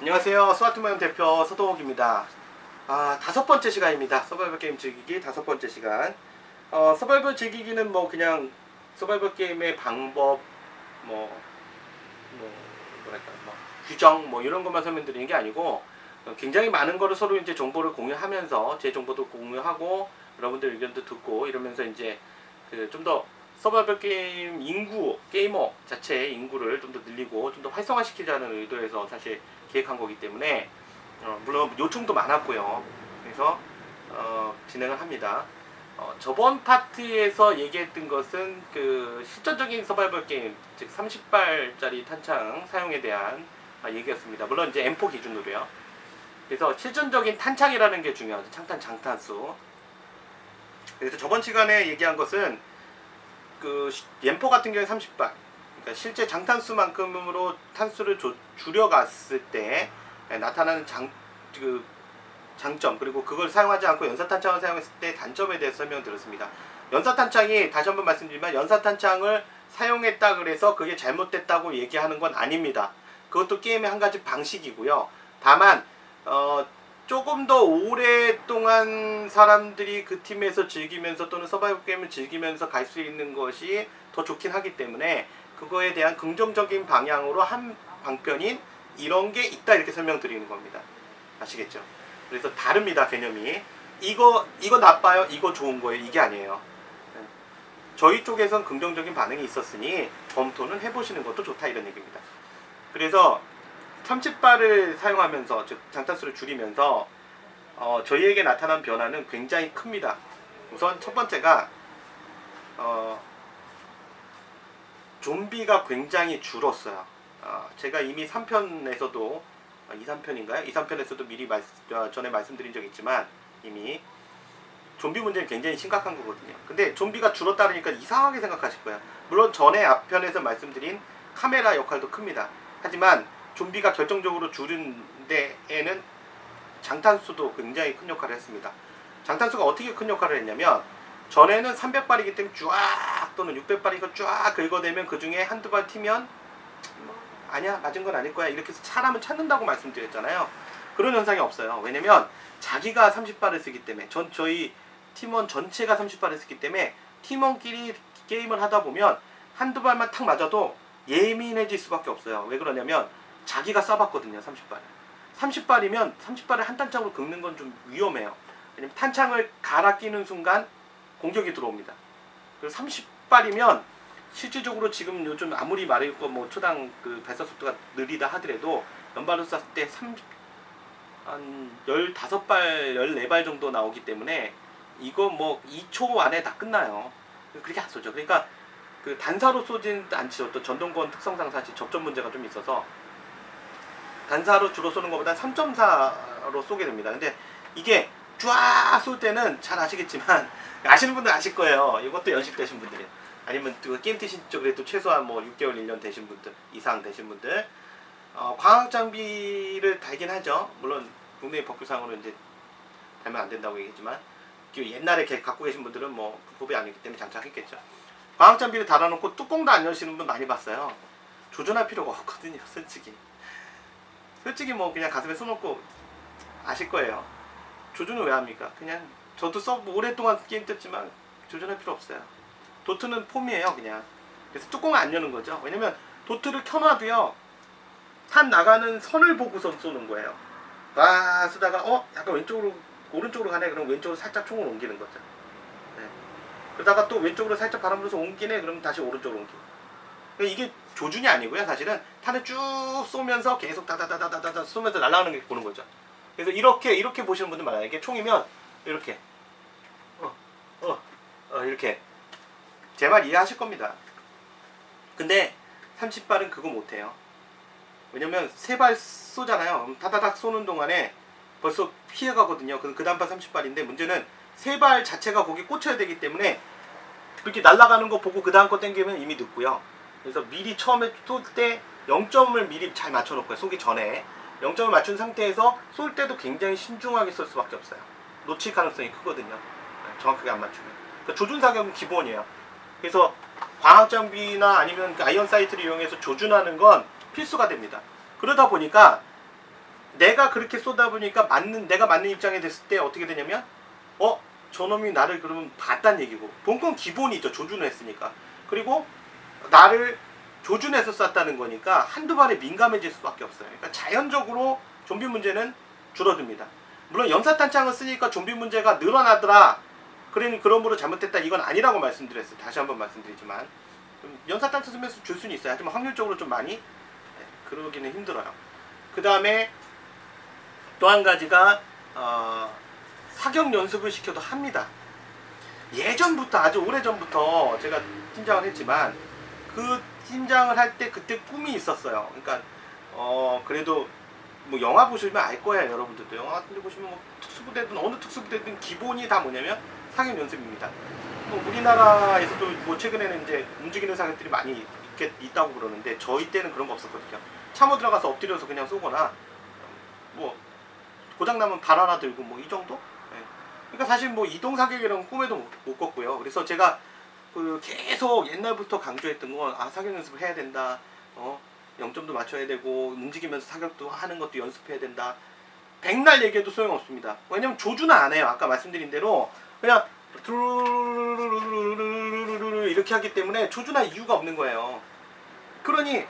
안녕하세요. 스마트모형 대표 서동욱입니다. 아, 다섯 번째 시간입니다. 서바이벌 게임 즐기기 다섯 번째 시간. 어, 서바이벌 즐기기는 뭐 그냥 서바이벌 게임의 방법, 뭐, 뭐, 뭐랄까, 뭐, 규정, 뭐 이런 것만 설명드리는 게 아니고 어, 굉장히 많은 거를 서로 이제 정보를 공유하면서 제 정보도 공유하고 여러분들 의견도 듣고 이러면서 이제 그 좀 더 서바이벌 게임 인구 게이머 자체의 인구를 좀 더 늘리고 좀 더 활성화시키자는 의도에서 사실 기획한 거기 때문에 어, 물론 요청도 많았고요. 그래서 어, 진행을 합니다. 어, 저번 파트에서 얘기했던 것은 그 실전적인 서바이벌 게임, 즉 30발짜리 탄창 사용에 대한 아, 얘기였습니다. 물론 이제 M4 기준으로요. 그래서 실전적인 탄창이라는 게 중요하죠. 창탄 장탄수. 그래서 저번 시간에 얘기한 것은 그 M4 같은 경우에 30발. 그러니까 실제 장탄수만큼으로 탄수를 조- 줄여갔을 때 나타나는 장, 그 장점 그리고 그걸 사용하지 않고 연사탄창을 사용했을 때 단점에 대해서 설명드렸습니다. 연사탄창이 다시 한번 말씀드리지만 연사탄창을 사용했다 그래서 그게 잘못됐다고 얘기하는 건 아닙니다. 그것도 게임의 한 가지 방식이고요. 다만 어, 조금 더 오랫동안 사람들이 그 팀에서 즐기면서 또는 서바이벌 게임을 즐기면서 갈 수 있는 것이 더 좋긴 하기 때문에 그거에 대한 긍정적인 방향으로 한 방편인 이런 게 있다 이렇게 설명드리는 겁니다. 아시겠죠? 그래서 다릅니다 개념이. 이거 이거 나빠요, 이거 좋은 거예요 이게 아니에요. 네. 저희 쪽에선 긍정적인 반응이 있었으니 검토는 해보시는 것도 좋다 이런 얘기입니다. 그래서 30발을 사용하면서 즉 장탄수를 줄이면서 어, 저희에게 나타난 변화는 굉장히 큽니다. 우선 첫 번째가 어, 좀비가 굉장히 줄었어요. 어, 제가 이미 3편에서도 어, 2, 3편인가요? 2, 3편에서도 미리 말, 어, 전에 말씀드린 적 있지만 이미 좀비 문제는 굉장히 심각한 거거든요. 근데 좀비가 줄었다니까 이상하게 생각하실 거예요. 물론 전에 앞편에서 말씀드린 카메라 역할도 큽니다. 하지만 좀비가 결정적으로 줄은 데에는 장탄수도 굉장히 큰 역할을 했습니다. 장탄수가 어떻게 큰 역할을 했냐면 전에는 300발이기 때문에 쫙 또는 600발이고 쫙 긁어대면 그 중에 한두 발 튀면 뭐, 아니야 맞은 건 아닐 거야 이렇게 해서 사람을 찾는다고 말씀드렸잖아요. 그런 현상이 없어요. 왜냐면 자기가 30발을 쓰기 때문에 전 저희 팀원 전체가 30발을 쓰기 때문에 팀원끼리 게임을 하다 보면 한두 발만 탁 맞아도 예민해질 수밖에 없어요. 왜 그러냐면 자기가 쏴봤거든요 30발을. 30발이면 30발을 한 탄창으로 긁는 건 좀 위험해요. 왜냐면 탄창을 갈아 끼는 순간 공격이 들어옵니다. 그리고 30발이면 실질적으로 지금 요즘 아무리 말했고 뭐 초당 그 발사 속도가 느리다 하더라도 연발로 쐈을 때 30, 한 15발, 14발 정도 나오기 때문에 이거 뭐 2초 안에 다 끝나요. 그렇게 안 쏘죠. 그러니까 그 단사로 쏘진 않죠. 또 전동권 특성상 사실 접점 문제가 좀 있어서 단사로 주로 쏘는 것보다 3.4로 쏘게 됩니다. 근데 이게 쫙 쏠 때는 잘 아시겠지만 아시는 분들 아실 거예요. 이것도 연식되신 분들이 아니면 또 게임 뛰신 쪽에 또 최소한 뭐 6개월 1년 되신 분들 이상 되신 분들 어, 광학 장비를 달긴 하죠. 물론 국내 법규상으로 이제 달면 안 된다고 얘기했지만 그 옛날에 이렇게 갖고 계신 분들은 뭐 불법이 아니기 때문에 장착했겠죠. 광학 장비를 달아놓고 뚜껑도 안 여시는 분 많이 봤어요. 조준할 필요가 없거든요, 솔직히. 솔직히 뭐 그냥 가슴에 손 놓고 아실 거예요. 조준을 왜 합니까? 그냥 저도 써 오랫동안 게임 떴지만 조준할 필요 없어요. 도트는 폼이에요, 그냥. 그래서 뚜껑을 안 여는 거죠. 왜냐면 도트를 켜놔도요. 탄 나가는 선을 보고서 쏘는 거예요. 아 쓰다가 어 약간 왼쪽으로 오른쪽으로 가네 그럼 왼쪽으로 살짝 총을 옮기는 거죠. 네. 그러다가 또 왼쪽으로 살짝 바람 불어서 옮기네 그럼 다시 오른쪽으로 옮기고. 그러니까 이게 조준이 아니고요. 사실은 탄을 쭉 쏘면서 계속 다다다다다다 쏘면서 날아가는 게 보는 거죠. 그래서 이렇게 이렇게 보시는 분들 많아요. 이게 총이면 이렇게 어, 어, 어 이렇게 제 말 이해하실 겁니다. 근데 30발은 그거 못해요. 왜냐면 세 발 쏘잖아요. 다다닥 쏘는 동안에 벌써 피해가거든요. 그, 그 다음 발 30발인데 문제는 세 발 자체가 거기 꽂혀야 되기 때문에 그렇게 날아가는 거 보고 그 다음 거 땡기면 이미 늦고요. 그래서 미리 처음에 쏠 때 0점을 미리 잘 맞춰놓고요. 쏘기 전에 0점을 맞춘 상태에서 쏠 때도 굉장히 신중하게 쏠 수밖에 없어요. 놓칠 가능성이 크거든요. 네, 정확하게 안 맞추면. 그러니까 조준 사격은 기본이에요. 그래서 광학 장비나 아니면 그 아이언 사이트를 이용해서 조준하는 건 필수가 됩니다. 그러다 보니까 내가 그렇게 쏘다 보니까 맞는 내가 맞는 입장에 됐을 때 어떻게 되냐면 어 저놈이 나를 그러면 봤단 얘기고 본건 기본이죠 조준을 했으니까 그리고 나를 조준해서 쐈다는 거니까 한두 발에 민감해질 수밖에 없어요. 그러니까 자연적으로 좀비 문제는 줄어듭니다. 물론 연사탄창을 쓰니까 좀비 문제가 늘어나더라. 그러니 그러므로 잘못됐다. 이건 아니라고 말씀드렸어요. 다시 한번 말씀드리지만. 음, 연사탄창 쓰면서 줄 수는 있어요. 하지만 확률적으로 좀 많이 네, 그러기는 힘들어요. 그 다음에 또 한 가지가 어, 사격 연습을 시켜도 합니다. 예전부터 아주 오래 전부터 제가 팀장을 했지만 그 팀장을 할 때 그때 꿈이 있었어요. 그러니까 어 그래도 뭐 영화 보시면 알 거예요, 여러분들도 영화 같은 데 보시면 뭐 특수부대든 어느 특수부대든 기본이 다 뭐냐면 사격 연습입니다. 뭐 우리나라에서도 뭐 최근에는 이제 움직이는 사격들이 많이 있겠, 있다고 그러는데 저희 때는 그런 거 없었거든요. 참호 들어가서 엎드려서 그냥 쏘거나 뭐 고장나면 발 하나 들고 뭐 이 정도? 예. 그러니까 사실 뭐 이동 사격이라는 꿈에도 못, 못 꿨고요. 그래서 제가 그 계속 옛날부터 강조했던 건 아 사격 연습을 해야 된다. 어 0점도 맞춰야 되고 움직이면서 사격도 하는 것도 연습해야 된다. 백날 얘기해도 소용없습니다. 왜냐면 조준은 안 해요. 아까 말씀드린 대로 그냥 두루루루루루루 이렇게 하기 때문에 조준할 이유가 없는 거예요. 그러니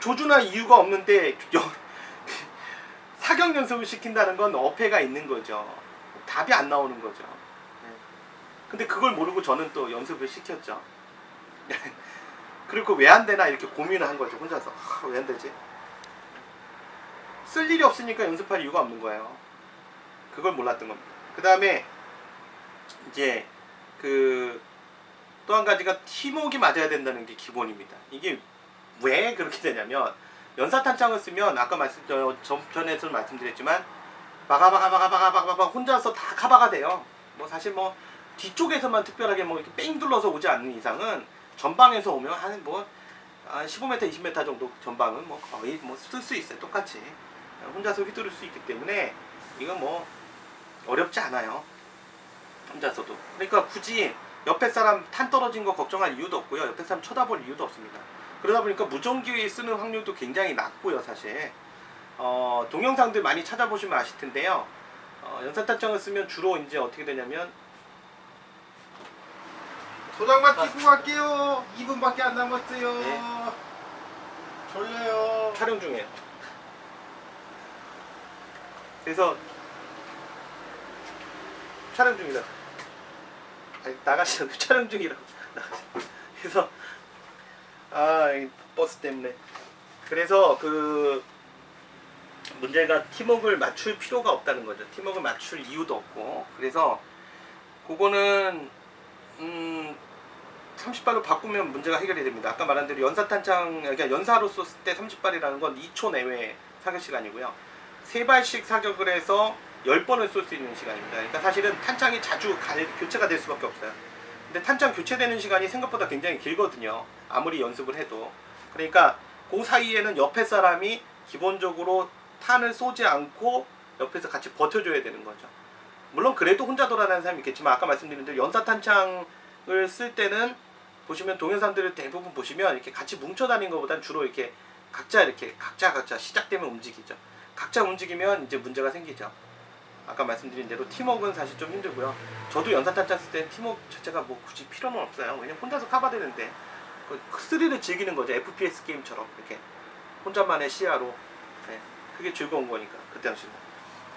조준할 이유가 없는데 사격 연습을 시킨다는 건 어폐가 있는 거죠. 답이 안 나오는 거죠. 네. 근데 그걸 모르고 저는 또 연습을 시켰죠. 그리고 왜 안 되나 이렇게 고민을 한 거죠. 혼자서. 왜안 되지? 쓸 일이 없으니까 연습할 이유가 없는 거예요. 그걸 몰랐던 겁니다. 그 다음에 이제 그 또 한 가지가 팀웍이 맞아야 된다는 게 기본입니다. 이게 왜 그렇게 되냐면 연사 탄창을 쓰면 아까 말씀 저 전에서 말씀드렸지만 바가바가바가바가바가 혼자서 다 카바가 돼요. 뭐 사실 뭐 뒤쪽에서만 특별하게 뭐 이렇게 뺑 둘러서 오지 않는 이상은 전방에서 오면 한뭐 15m, 20m 정도 전방은 뭐 거의 뭐 쓸 수 있어요. 똑같이 혼자서 휘두를 수 있기 때문에 이건 뭐 어렵지 않아요. 혼자서도. 그러니까 굳이 옆에 사람 탄 떨어진 거 걱정할 이유도 없고요. 옆에 사람 쳐다볼 이유도 없습니다. 그러다 보니까 무전기 쓰는 확률도 굉장히 낮고요, 사실. 어, 동영상들 많이 찾아보시면 아실 텐데요. 어, 연산탄창을 쓰면 주로 이제 어떻게 되냐면 도장만 찍고 갈게요. 2분밖에 안 남았어요. 네. 졸려요. 촬영 중이에요. 그래서 촬영 중이다. 아니, 나가시라고 촬영 중이라고. 나가시- 그래서 아, 이 버스 때문에. 그래서 그 문제가 팀워크를 맞출 필요가 없다는 거죠. 팀워크를 맞출 이유도 없고. 그래서 그거는 음 30발로 바꾸면 문제가 해결이 됩니다. 아까 말한 대로 연사 탄창, 그러니까 연사로 썼을 때 30발이라는 건 2초 내외 사격 시간이고요. 세 발씩 사격을 해서 10번을 쏠 수 있는 시간입니다. 그러니까 사실은 탄창이 자주 갈- 교체가 될 수밖에 없어요. 근데 탄창 교체되는 시간이 생각보다 굉장히 길거든요. 아무리 연습을 해도. 그러니까 그 사이에는 옆에 사람이 기본적으로 탄을 쏘지 않고 옆에서 같이 버텨줘야 되는 거죠. 물론 그래도 혼자 돌아다니는 사람이 있겠지만 아까 말씀드린 대로 연사탄창을 쓸 때는 보시면 동영상들을 대부분 보시면 이렇게 같이 뭉쳐 다니는 것보다는 주로 이렇게 각자 이렇게 각자 각자 시작되면 움직이죠. 각자 움직이면 이제 문제가 생기죠. 아까 말씀드린 대로 팀워크는 사실 좀 힘들고요. 저도 연산탄창 쓸때 팀워크 자체가 뭐 굳이 필요는 없어요. 왜냐면 혼자서 카바되는데 그 스릴을 즐기는 거죠. FPS 게임처럼 이렇게 혼자만의 시야로 네, 그게 즐거운 거니까 그때 당시는.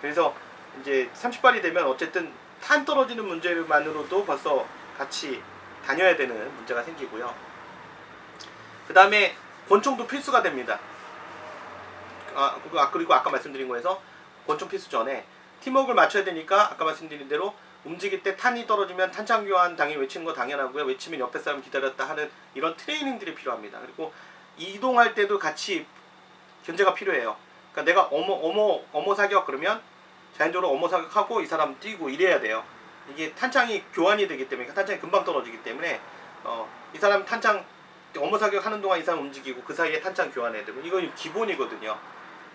그래서 이제 30발이 되면 어쨌든 탄 떨어지는 문제만으로도 벌써 같이 다녀야 되는 문제가 생기고요. 그 다음에 권총도 필수가 됩니다. 아, 그리고 아- 그리고 아까 말씀드린 거에서 권총 필수 전에 팀워크를 맞춰야 되니까 아까 말씀드린 대로 움직일 때 탄이 떨어지면 탄창 교환 당연히 외치는 거 당연하고요. 외치면 옆에 사람 기다렸다 하는 이런 트레이닝들이 필요합니다. 그리고 이동할 때도 같이 견제가 필요해요. 그러니까 내가 어머 어머 어머 사격 그러면 자연적으로 어머 사격하고 이 사람 뛰고 이래야 돼요. 이게 탄창이 교환이 되기 때문에 탄창이 금방 떨어지기 때문에 어, 이 사람 탄창 어머 사격 하는 동안 이 사람 움직이고 그 사이에 탄창 교환해야 되고 이건 기본이거든요.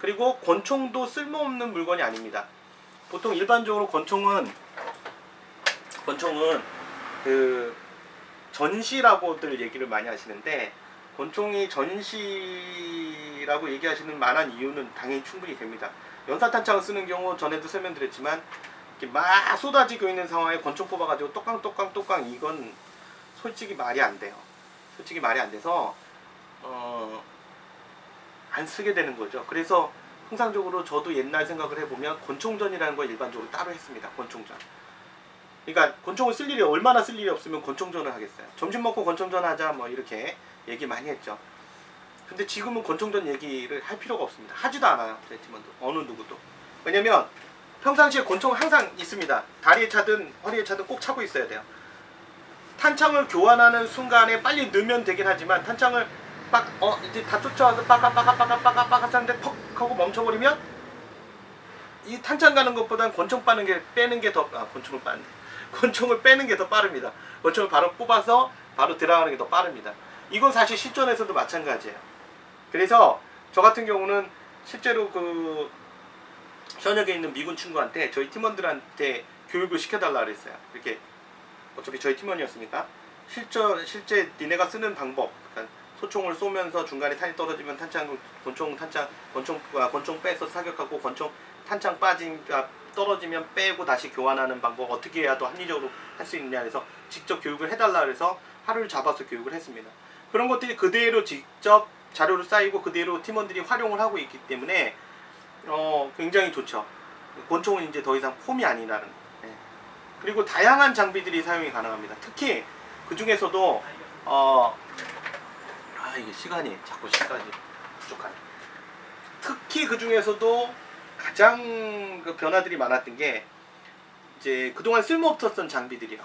그리고 권총도 쓸모없는 물건이 아닙니다. 보통 일반적으로 권총은 권총은 그 전시라고들 얘기를 많이 하시는데 권총이 전시 소다지라고 얘기하시는 만한 이유는 당연히 충분히 됩니다. 연사탄창을 쓰는 경우 전에도 설명드렸지만 막 쏟아지고 있는 상황에 권총 뽑아가지고 똑깡 이건 솔직히 말이 안 돼요. 솔직히 말이 안 돼서 어, 안 쓰게 되는 거죠. 그래서 통상적으로 저도 옛날 생각을 해보면 권총전이라는 걸 일반적으로 따로 했습니다. 권총전. 그러니까 권총을 쓸 일이 얼마나 쓸 일이 없으면 권총전을 하겠어요. 점심 먹고 권총전 하자 뭐 이렇게 얘기 많이 했죠. 근데 지금은 권총전 얘기를 할 필요가 없습니다. 하지도 않아요. 저희 팀원도 어느 누구도. 왜냐면 평상시에 권총 항상 있습니다. 다리에 차든 허리에 차든 꼭 차고 있어야 돼요. 탄창을 교환하는 순간에 빨리 넣으면 되긴 하지만 탄창을 빡, 어, 이제 다 쫓아와서 빠가빠가빠가빠가빠가 하는데 퍽 하고 멈춰버리면 이 탄창 가는 것보단 권총 빠는 게 빼는 게 더, 아, 권총을 빠는 권총을 빼는 게 더 빠릅니다. 권총을 바로 뽑아서 바로 들어가는 게 더 빠릅니다. 이건 사실 실전에서도 마찬가지예요. 그래서 저 같은 경우는 실제로 그 현역에 있는 미군 친구한테 저희 팀원들한테 교육을 시켜달라 그랬어요. 이렇게 어차피 저희 팀원이었으니까 실전 실제 니네가 쓰는 방법, 그러니까 소총을 쏘면서 중간에 탄이 떨어지면 탄창 권총 탄창 권총 아, 권총 빼서 사격하고 권총 탄창 빠진 아, 떨어지면 빼고 다시 교환하는 방법 어떻게 해야 더 합리적으로 할 수 있느냐 해서 직접 교육을 해달라 그래서 하루를 잡아서 교육을 했습니다. 그런 것들이 그대로 직접 자료로 쌓이고 그대로 팀원들이 활용을 하고 있기 때문에 어, 굉장히 좋죠. 권총은 이제 더 이상 폼이 아니라는 거. 예. 그리고 다양한 장비들이 사용이 가능합니다. 특히 그 중에서도 어, 아 이게 시간이 자꾸 시간이 부족하네. 특히 그 중에서도 가장 그 변화들이 많았던 게 이제 그동안 쓸모없었던 장비들이요.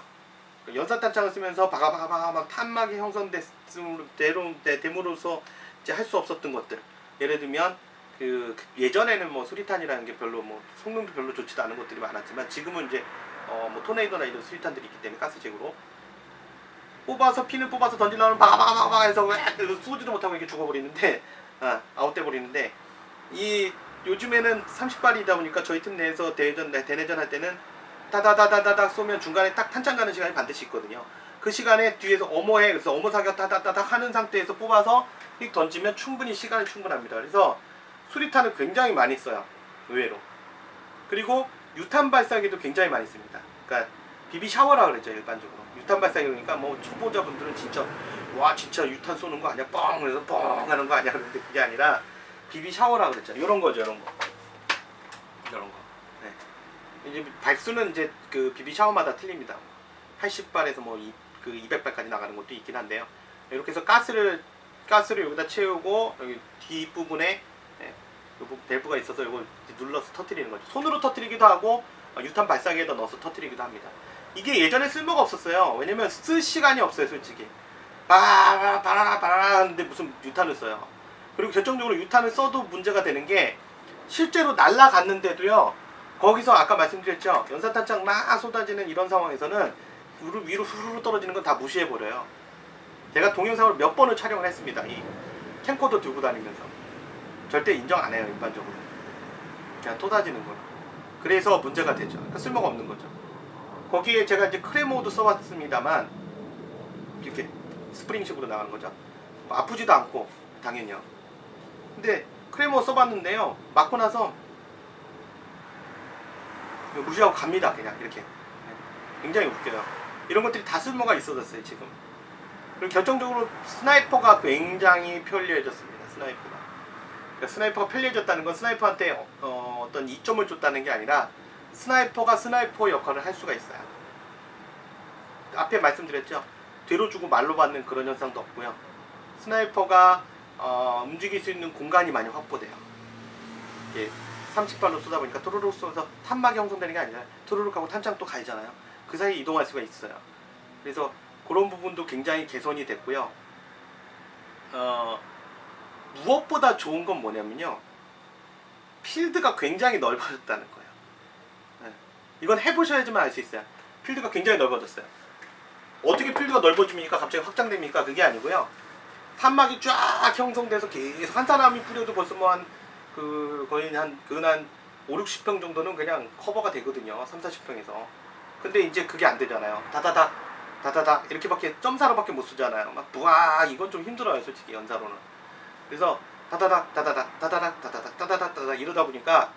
그 연사 탄창을 쓰면서 바가바가바가 막 탄막이 형성됨으로써 이제 할 수 없었던 것들. 예를 들면 그 예전에는 뭐 수리탄이라는 게 별로 뭐 성능도 별로 좋지도 않은 것들이 많았지만 지금은 이제 어 뭐 토네이도나 이런 수리탄들이 있기 때문에 가스잭으로 뽑아서 핀을 뽑아서 던지려면 바가바가바가 해서 왜 쏘지도 못하고 이렇게 죽어버리는데 아, 아웃돼 버리는데 이 요즘에는 30발이다 보니까 저희 팀 내에서 대전 대내전 할 때는 다다다다다닥 쏘면 중간에 딱 탄창 가는 시간이 반드시 있거든요. 그 시간에 뒤에서 어머해 그래서 어머 사격 다다다닥 하는 상태에서 뽑아서 휙 던지면 충분히 시간이 충분합니다. 그래서 수리탄을 굉장히 많이 써요. 의외로. 그리고 유탄 발사기도 굉장히 많이 씁니다. 그러니까 비비 샤워라 그랬죠 일반적으로. 유탄 발사기 그러니까 뭐 초보자분들은 진짜 와 진짜 유탄 쏘는 거 아니야 뻥 그래서 뻥 하는 거 아니야 그런데 그게 아니라 비비 샤워라 그랬죠. 이런 거죠 이런 거. 이런 거. 네. 이제 발수는 이제 그 비비 샤워마다 틀립니다. 80발에서 뭐 그 200발까지 나가는 것도 있긴 한데요. 이렇게 해서 가스를 가스를 여기다 채우고 여기 뒷 부분에 네, 요 밸브가 있어서 이제 눌러서 터트리는 거죠. 손으로 터트리기도 하고 어, 유탄 발사기에다 넣어서 터트리기도 합니다. 이게 예전에 쓸모가 없었어요. 왜냐면 쓸 시간이 없어요, 솔직히. 바라 바라라 바라라 하는데 무슨 유탄을 써요. 그리고 결정적으로 유탄을 써도 문제가 되는 게 실제로 날아갔는데도요. 거기서 아까 말씀드렸죠. 연사탄창 막 쏟아지는 이런 상황에서는 위로, 위로 후루루 떨어지는 건 다 무시해 버려요. 제가 동영상을 몇 번을 촬영을 했습니다. 이 캠코더 들고 다니면서 절대 인정 안 해요 일반적으로. 그냥 쏟아지는 거. 그래서 문제가 되죠. 그러니까 쓸모가 없는 거죠. 거기에 제가 이제 크레모도 써봤습니다만 이렇게 스프링식으로 나가는 거죠. 뭐 아프지도 않고 당연히요. 근데 크레모 써봤는데요. 맞고 나서 무시하고 갑니다. 그냥 이렇게. 굉장히 웃겨요. 이런 것들이 다 쓸모가 있어졌어요 지금. 그리고 결정적으로 스나이퍼가 굉장히 편리해졌습니다. 스나이퍼가. 그러니까 스나이퍼가 편리해졌다는 건 스나이퍼한테 어, 어, 어떤 이점을 줬다는 게 아니라 스나이퍼가 스나이퍼 역할을 할 수가 있어요. 앞에 말씀드렸죠. 뒤로 주고 말로 받는 그런 현상도 없고요. 스나이퍼가 어, 움직일 수 있는 공간이 많이 확보돼요. 이게 30발로 쏘다 보니까 토르륵 쏘면서 탄막이 형성되는 게 아니라 토르륵 하고 탄창 또 가잖아요. 그 사이 이동할 수가 있어요. 그래서 그런 부분도 굉장히 개선이 됐고요. 어, 무엇보다 좋은 건 뭐냐면요. 필드가 굉장히 넓어졌다는 거예요. 네. 이건 해보셔야지만 알 수 있어요. 필드가 굉장히 넓어졌어요. 어떻게 필드가 넓어집니까? 갑자기 확장됩니까? 그게 아니고요. 산막이 쫙 형성돼서 계속 한 사람이 뿌려도 벌써 뭐 한 그 거의 한 근한 5, 60평 정도는 그냥 커버가 되거든요. 3, 40평에서. 근데 이제 그게 안 되잖아요. 다다닥 다다닥 이렇게밖에 점사로밖에 못 쓰잖아요. 막 부아 이건 좀 힘들어요, 솔직히 연사로는. 그래서 다다닥 다다닥 다다닥 다다닥 다다닥 다다닥 이러다 보니까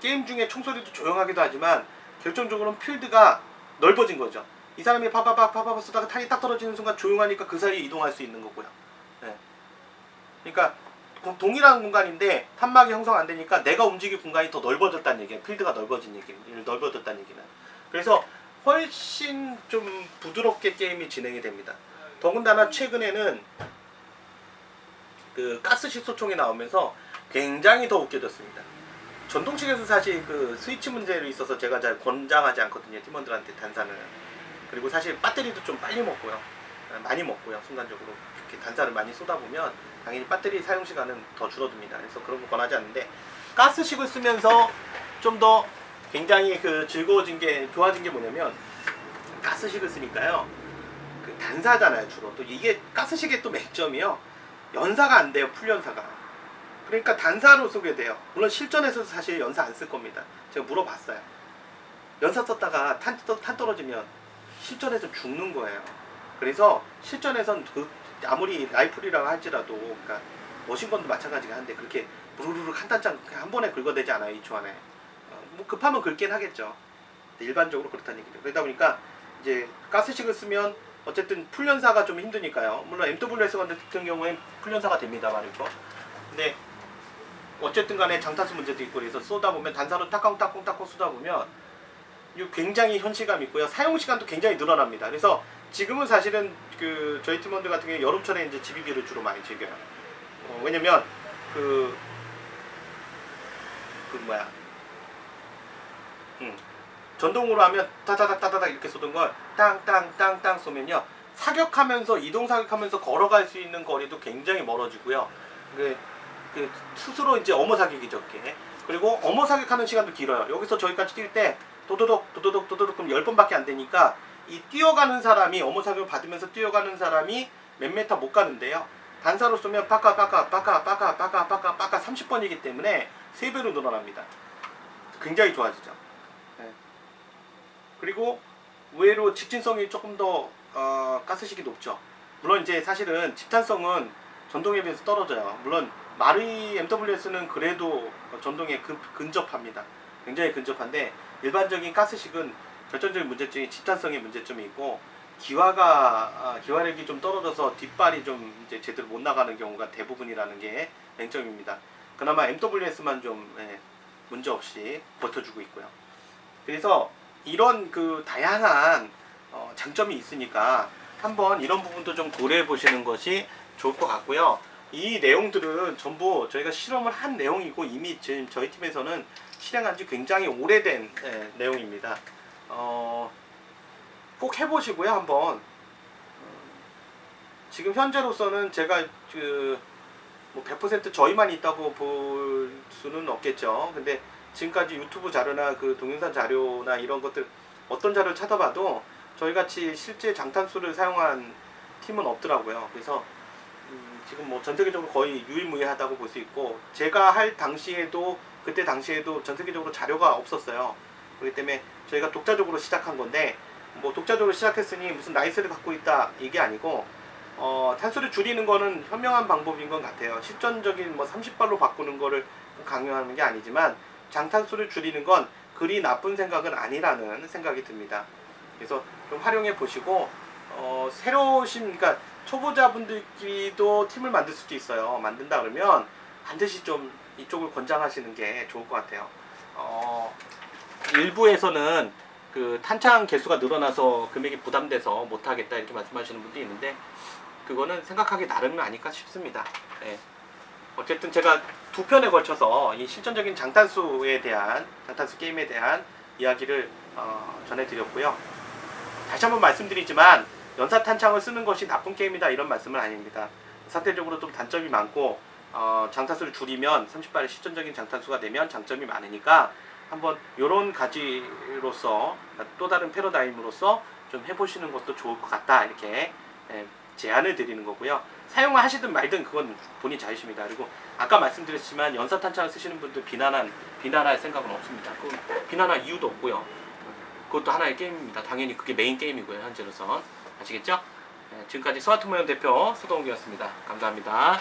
게임 중에 총소리도 조용하기도 하지만 결정적으로는 필드가 넓어진 거죠. 이 사람이 파파파 파파파 쓰다가 탄이 딱 떨어지는 순간 조용하니까 그 사이에 이동할 수 있는 거고요. 예. 그러니까 동- 동일한 공간인데 탄막이 형성 안 되니까 내가 움직일 공간이 더 넓어졌다는 얘기예요. 필드가 넓어진 얘기, 넓어졌다는 얘기는. 그래서 훨씬 좀 부드럽게 게임이 진행이 됩니다. 더군다나 최근에는 그 가스 식 소총이 나오면서 굉장히 더 웃겨졌습니다. 전동식에서 사실 그 스위치 문제로 있어서 제가 잘 권장하지 않거든요. 팀원들한테 단사는. 그리고 사실 배터리도 좀 빨리 먹고요. 아, 많이 먹고요. 순간적으로 이렇게 단사를 많이 쏟아 보면 당연히 배터리 사용 시간은 더 줄어듭니다. 그래서 그런 거 권하지 않는데 가스식을 쓰면서 좀 더 굉장히 그 즐거워진 게 좋아진 게 뭐냐면 가스식을 쓰니까요. 그 단사잖아요 주로. 또 이게 가스식의 또 맹점이요. 연사가 안 돼요 풀 연사가. 그러니까 단사로 쏘게 돼요. 물론 실전에서도 사실 연사 안 쓸 겁니다. 제가 물어봤어요. 연사 썼다가 탄, 떠- 탄 떨어지면 실전에서 죽는 거예요. 그래서 실전에선 그 아무리 라이플이라고 할지라도 그러니까 머신건도 마찬가지가 한데 그렇게 부르르륵 한 단장 한 번에 긁어대지 않아요 2초 안에. 어, 뭐 급하면 긁긴 하겠죠. 일반적으로 그렇다는 얘기죠. 그러다 보니까 이제 가스식을 쓰면 어쨌든 풀연사가 좀 힘드니까요. 물론 MWS 같은 경우엔 풀연사가 됩니다 말이죠. 근데 어쨌든 간에 장타수 문제도 있고 그래서 쏘다 보면 단사로 따콩따콩따콩 쏘다 보면 굉장히 현실감 있고요. 사용 시간도 굉장히 늘어납니다. 그래서 지금은 사실은 그 저희 팀원들 같은 경우 여름철에 이제 GBB를 주로 많이 즐겨요. 어, 왜냐면 그, 그 뭐야, 음, 전동으로 하면 따다닥 이렇게 쏘던 걸 땅땅땅땅 쏘면요 사격하면서 이동 사격하면서 걸어갈 수 있는 거리도 굉장히 멀어지고요. 그, 그 스스로 이제 어머 사격이죠, 그게. 그리고 어머 사격하는 시간도 길어요. 여기서 저기까지 뛸 때 도도독 도도독 도도독 그럼 10번밖에 안 되니까 이 뛰어가는 사람이 어머 사격을 받으면서 뛰어가는 사람이 몇 메타 못 가는데요. 단사로 쏘면 빠까 빠까 빠까 빠까 빠까 빠까 빠까 30번이기 때문에 3배로 늘어납니다. 굉장히 좋아지죠. 네. 그리고 의외로 직진성이 조금 더 어, 가스식이 높죠. 물론 이제 사실은 집탄성은 전동에 비해서 떨어져요. 물론 마리 MWS는 그래도 전동에 근, 근접합니다. 굉장히 근접한데 일반적인 가스식은 결정적인 문제점이 집탄성의 문제점이 있고 기화가 아, 기화력이 좀 떨어져서 뒷발이 좀 이제 제대로 못 나가는 경우가 대부분이라는 게 맹점입니다. 그나마 MWS만 좀 예, 문제 없이 버텨주고 있고요. 그래서 이런 그 다양한 어, 장점이 있으니까 한번 이런 부분도 좀 고려해 보시는 것이 좋을 것 같고요. 이 내용들은 전부 저희가 실험을 한 내용이고 이미 지금 저희 팀에서는 실행한 지 굉장히 오래된 예, 내용입니다. 어, 꼭 해보시고요 한번. 어, 지금 현재로서는 제가 그 뭐 100% 저희만 있다고 볼 수는 없겠죠. 근데 지금까지 유튜브 자료나 그 동영상 자료나 이런 것들 어떤 자료를 찾아봐도 저희 같이 실제 장탄수를 사용한 팀은 없더라고요. 그래서 음, 지금 뭐 전 세계적으로 거의 유일무이하다고 볼 수 있고 제가 할 당시에도 그때 당시에도 전 세계적으로 자료가 없었어요. 그렇기 때문에 저희가 독자적으로 시작한 건데 뭐 독자적으로 시작했으니 무슨 라이스를 갖고 있다 이게 아니고 어, 탄수를 줄이는 거는 현명한 방법인 것 같아요. 실전적인 뭐 30발로 바꾸는 거를 강요하는 게 아니지만 장탄수를 줄이는 건 그리 나쁜 생각은 아니라는 생각이 듭니다. 그래서 좀 활용해 보시고 어, 새로 오신 그러니까 초보자분들끼리도 팀을 만들 수도 있어요. 만든다 그러면 반드시 좀 이쪽을 권장하시는 게 좋을 것 같아요. 어, 일부에서는 그 탄창 개수가 늘어나서 금액이 부담돼서 못하겠다 이렇게 말씀하시는 분도 있는데 그거는 생각하기 나름은 아닐까 싶습니다. 예. 어쨌든 제가 두 편에 걸쳐서 이 실전적인 장탄수에 대한 장탄수 게임에 대한 이야기를 어, 전해드렸고요. 다시 한번 말씀드리지만 연사 탄창을 쓰는 것이 나쁜 게임이다 이런 말씀은 아닙니다. 상대적으로 좀 단점이 많고 어, 장탄수를 줄이면 30발의 실전적인 장탄수가 되면 장점이 많으니까 한번 이런 가지로서 또 다른 패러다임으로서 좀 해보시는 것도 좋을 것 같다 이렇게 예, 제안을 드리는 거고요. 사용을 하시든 말든 그건 본인 자유십니다. 그리고 아까 말씀드렸지만 연사 탄창을 쓰시는 분들 비난한 비난할 생각은 없습니다. 그 비난할 이유도 없고요. 그것도 하나의 게임입니다. 당연히 그게 메인 게임이고요. 현재로선 아시겠죠? 네, 지금까지 스마트 모형 대표 수동욱이었습니다. 감사합니다.